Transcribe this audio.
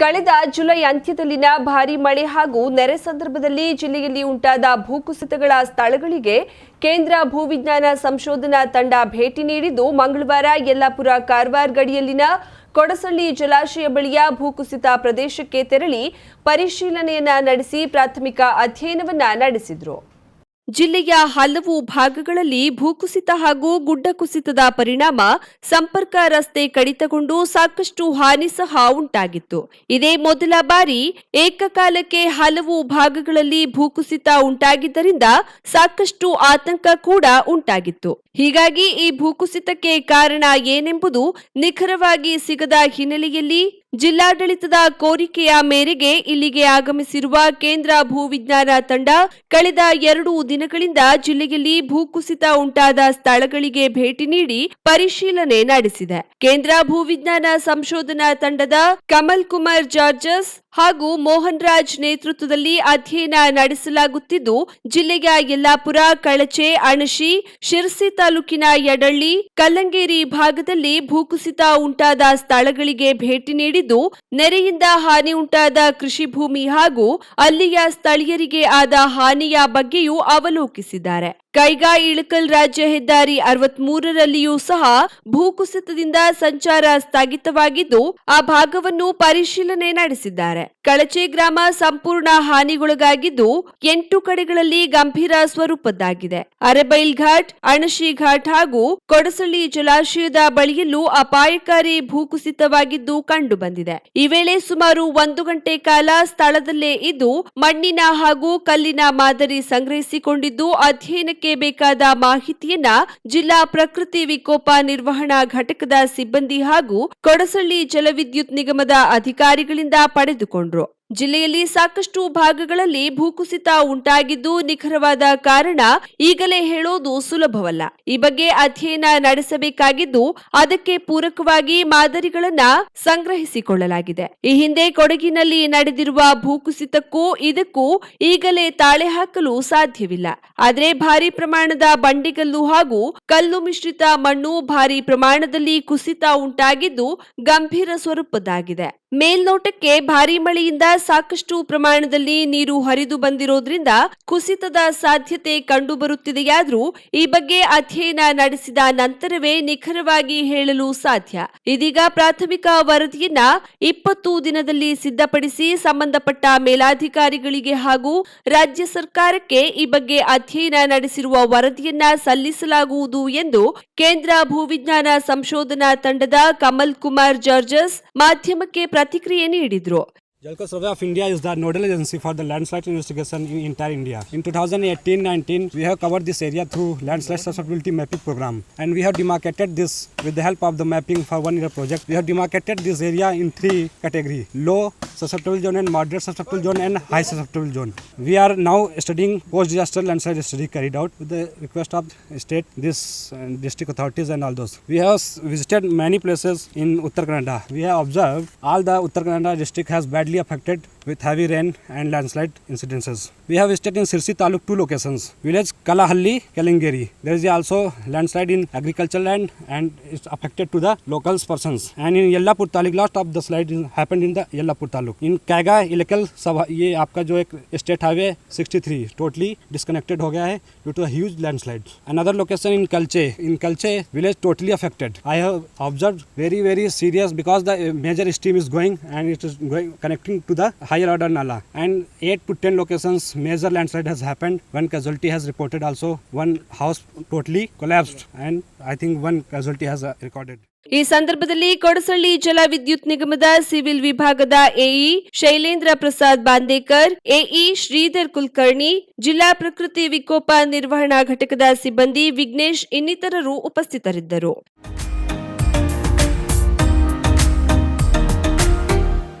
ಕಳೆದ ಜುಲೈ ಅಂತ್ಯದಲ್ಲಿನ ಭಾರಿ ಮಳೆ ಹಾಗೂ ನೆರೆ ಸಂದರ್ಭದಲ್ಲಿ ಜಿಲ್ಲೆಯಲ್ಲಿ ಉಂಟಾದ ಭೂಕುಸಿತಗಳ ಸ್ಥಳಗಳಿಗೆ ಕೇಂದ್ರ ಭೂವಿಜ್ಞಾನ ಸಂಶೋಧನಾ ತಂಡ ಭೇಟಿ ನೀಡಿದ್ದು, ಮಂಗಳವಾರ ಯಲ್ಲಾಪುರ ಕಾರವಾರ ಗಡಿಯಲ್ಲಿನ ಕೊಡಸಳ್ಳಿ ಜಲಾಶಯ ಬಳಿಯ ಭೂಕುಸಿತ ಪ್ರದೇಶಕ್ಕೆ ತೆರಳಿ ಪರಿಶೀಲನೆಯನ್ನ ನಡೆಸಿ ಪ್ರಾಥಮಿಕ ಅಧ್ಯಯನವನ್ನ ನಡೆಸಿದ್ರು. ಜಿಲ್ಲೆಯ ಹಲವು ಭಾಗಗಳಲ್ಲಿ ಭೂಕುಸಿತ ಹಾಗೂ ಗುಡ್ಡ ಕುಸಿತದ ಪರಿಣಾಮ ಸಂಪರ್ಕ ರಸ್ತೆ ಕಡಿತಗೊಂಡು ಸಾಕಷ್ಟು ಹಾನಿ ಸಹ ಉಂಟಾಗಿತ್ತು. ಇದೇ ಮೊದಲ ಬಾರಿ ಏಕಕಾಲಕ್ಕೆ ಹಲವು ಭಾಗಗಳಲ್ಲಿ ಭೂಕುಸಿತ ಉಂಟಾಗಿದ್ದರಿಂದ ಸಾಕಷ್ಟು ಆತಂಕ ಕೂಡ ಉಂಟಾಗಿತ್ತು. ಹೀಗಾಗಿ ಈ ಭೂಕುಸಿತಕ್ಕೆ ಕಾರಣ ಏನೆಂಬುದು ನಿಖರವಾಗಿ ಸಿಗದ ಹಿನ್ನೆಲೆಯಲ್ಲಿ ಜಿಲ್ಲಾಡಳಿತದ ಕೋರಿಕೆಯ ಮೇರೆಗೆ ಇಲ್ಲಿಗೆ ಆಗಮಿಸಿರುವ ಕೇಂದ್ರ ಭೂವಿಜ್ಞಾನ ತಂಡ ಕಳೆದ ಎರಡು ದಿನಗಳಿಂದ ಜಿಲ್ಲೆಯಲ್ಲಿ ಭೂಕುಸಿತ ಉಂಟಾದ ಸ್ಥಳಗಳಿಗೆ ಭೇಟಿ ನೀಡಿ ಪರಿಶೀಲನೆ ನಡೆಸಿದೆ. ಕೇಂದ್ರ ಭೂವಿಜ್ಞಾನ ಸಂಶೋಧನಾ ತಂಡದ ಕಮಲ್ ಕುಮಾರ್ ಜಾರ್ಜಸ್ ಹಾಗೂ ಮೋಹನ್ ರಾಜ್ ನೇತೃತ್ವದಲ್ಲಿ ಅಧ್ಯಯನ ನಡೆಸಲಾಗುತ್ತಿದ್ದು, ಜಿಲ್ಲೆಯ ಯಲ್ಲಾಪುರ, ಕಳಚೆ, ಅಣಶಿ, ಶಿರಸಿ ತಾಲೂಕಿನ ಯಡಳ್ಳಿ, ಕಲ್ಲಂಗೇರಿ ಭಾಗದಲ್ಲಿ ಭೂಕುಸಿತ ಉಂಟಾದ ಸ್ಥಳಗಳಿಗೆ ಭೇಟಿ ನೀಡಿದ್ದು ನೆರೆಯಿಂದ ಹಾನಿ ಉಂಟಾದ ಕೃಷಿ ಭೂಮಿ ಹಾಗೂ ಅಲ್ಲಿಯ ಸ್ಥಳೀಯರಿಗೆ ಆದ ಹಾನಿಯ ಬಗ್ಗೆಯೂ ಅವಲೋಕಿಸಿದ್ದಾರೆ. ಕೈಗಾ ಇಳಕಲ್ ರಾಜ್ಯ ಹೆದ್ದಾರಿ ಅರವತ್ಮೂರರಲ್ಲಿಯೂ ಸಹ ಭೂಕುಸಿತದಿಂದ ಸಂಚಾರ ಸ್ಥಗಿತವಾಗಿದ್ದು, ಆ ಭಾಗವನ್ನು ಪರಿಶೀಲನೆ ನಡೆಸಿದ್ದಾರೆ. ಕಳಚೆ ಗ್ರಾಮ ಸಂಪೂರ್ಣ ಹಾನಿಗೊಳಗಾಗಿದ್ದು, ಎಂಟು ಕಡೆಗಳಲ್ಲಿ ಗಂಭೀರ ಸ್ವರೂಪದ್ದಾಗಿದೆ. ಅರೆಬೈಲ್ ಘಾಟ್, ಅಣಶಿ ಘಾಟ್ ಹಾಗೂ ಕೊಡಸಳ್ಳಿ ಜಲಾಶಯದ ಬಳಿಯಲ್ಲೂ ಅಪಾಯಕಾರಿ ಭೂಕುಸಿತವಾಗಿದ್ದು ಕಂಡುಬಂದಿದೆ. ಈ ವೇಳೆ ಸುಮಾರು ಒಂದು ಗಂಟೆ ಕಾಲ ಸ್ಥಳದಲ್ಲೇ ಇದ್ದು ಮಣ್ಣಿನ ಹಾಗೂ ಕಲ್ಲಿನ ಮಾದರಿ ಸಂಗ್ರಹಿಸಿಕೊಂಡಿದ್ದು, ಅಧ್ಯಯನಕ್ಕೆ ಬೇಕಾದ ಮಾಹಿತಿಯನ್ನ ಜಿಲ್ಲಾ ಪ್ರಕೃತಿ ವಿಕೋಪ ನಿರ್ವಹಣಾ ಘಟಕದ ಸಿಬ್ಬಂದಿ ಹಾಗೂ ಕೊಡಸಳ್ಳಿ ಜಲವಿದ್ಯುತ್ ನಿಗಮದ ಅಧಿಕಾರಿಗಳಿಂದ ಪಡೆದುಕೊಂಡ್ರು. ಜಿಲ್ಲೆಯಲ್ಲಿ ಸಾಕಷ್ಟು ಭಾಗಗಳಲ್ಲಿ ಭೂಕುಸಿತ ಉಂಟಾಗಿದ್ದು ನಿಖರವಾದ ಕಾರಣ ಈಗಲೇ ಹೇಳೋದು ಸುಲಭವಲ್ಲ. ಈ ಬಗ್ಗೆ ಅಧ್ಯಯನ ನಡೆಸಬೇಕಾಗಿದ್ದು, ಅದಕ್ಕೆ ಪೂರಕವಾಗಿ ಮಾದರಿಗಳನ್ನ ಸಂಗ್ರಹಿಸಿಕೊಳ್ಳಲಾಗಿದೆ. ಈ ಹಿಂದೆ ಕೊಡಗಿನಲ್ಲಿ ನಡೆದಿರುವ ಭೂಕುಸಿತಕ್ಕೂ ಇದಕ್ಕೂ ಈಗಲೇ ತಾಳೆ ಹಾಕಲು ಸಾಧ್ಯವಿಲ್ಲ. ಆದರೆ ಭಾರಿ ಪ್ರಮಾಣದ ಬಂಡೆಗಲ್ಲು ಹಾಗೂ ಕಲ್ಲು ಮಿಶ್ರಿತ ಮಣ್ಣು ಭಾರಿ ಪ್ರಮಾಣದಲ್ಲಿ ಕುಸಿತ ಉಂಟಾಗಿದ್ದು ಗಂಭೀರ ಸ್ವರೂಪದ್ದಾಗಿದೆ. ಮೇಲ್ನೋಟಕ್ಕೆ ಭಾರಿ ಮಳೆಯಿಂದ ಸಾಕಷ್ಟು ಪ್ರಮಾಣದಲ್ಲಿ ನೀರು ಹರಿದು ಬಂದಿರೋದ್ರಿಂದ ಕುಸಿತದ ಸಾಧ್ಯತೆ ಕಂಡುಬರುತ್ತಿದೆಯಾದರೂ ಈ ಬಗ್ಗೆ ಅಧ್ಯಯನ ನಡೆಸಿದ ನಂತರವೇ ನಿಖರವಾಗಿ ಹೇಳಲು ಸಾಧ್ಯ. ಇದೀಗ ಪ್ರಾಥಮಿಕ ವರದಿಯನ್ನ ಇಪ್ಪತ್ತು ದಿನದಲ್ಲಿ ಸಿದ್ಧಪಡಿಸಿ ಸಂಬಂಧಪಟ್ಟ ಮೇಲಾಧಿಕಾರಿಗಳಿಗೆ ಹಾಗೂ ರಾಜ್ಯ ಸರ್ಕಾರಕ್ಕೆ ಈ ಬಗ್ಗೆ ಅಧ್ಯಯನ ನಡೆಸಿರುವ ವರದಿಯನ್ನ ಸಲ್ಲಿಸಲಾಗುವುದು ಎಂದು ಕೇಂದ್ರ ಭೂವಿಜ್ಞಾನ ಸಂಶೋಧನಾ ತಂಡದ ಕಮಲ್ ಕುಮಾರ್ ಜಾರ್ಜಸ್ ಮಾಧ್ಯಮಕ್ಕೆ ಪ್ರತಿಕ್ರಿಯೆ ನೀಡಿದ್ರು. Jalco Survey of India is the nodal agency for the landslide investigation in entire India. In 2018-19, we have covered this area through landslide susceptibility mapping program, and we have demarcated this with the help of the mapping for one year project. We have demarcated this area in three categories: low susceptible zone and moderate susceptible zone and high susceptible zone. We are now studying post-disaster landslide study carried out with the request of state, this district authorities and all those. We have visited many places in Uttar Kannada. We have observed all the Uttar Kannada district has badly affected with heavy rain and landslide incidences. We have visited in Sirsi Taluk two locations, village Kalahalli, Kalingeri. There is also landslide in agricultural land and it's affected to the locals persons. And in Yellapur Taluk, last of the slide is- happened in the Yellapur Taluk. In Kaiga, Ilakal, सभा ये आपका जो एक state highway 63 totally disconnected हो गया है due to huge landslide another location in Kalche in Kalche village totally affected i have observed very very serious because the uh, major stream is going and it is going connecting to the higher order nala and 8 to 10 locations major landslide has happened one casualty has reported also one house totally collapsed and i think one casualty has uh, recorded ಈ ಸಂದರ್ಭದಲ್ಲಿ ಕೊಡಸಳ್ಳಿ ಜಲ ವಿದ್ಯುತ್ ನಿಗಮದ civil ವಿಭಾಗದ AE Shailendra Prasad Bandekar AE Shridhar Kulkarni ಜಿಲ್ಲಾ ಪ್ರಕೃತಿ ವಿಕೋಪ ನಿರ್ವಹಣಾ ಘಟಕದ ಸಿಬ್ಬಂದಿ ವಿಘ್ನೇಶ್ ಇನ್ನಿತರರು ಉಪಸ್ಥಿತರಿದ್ದರು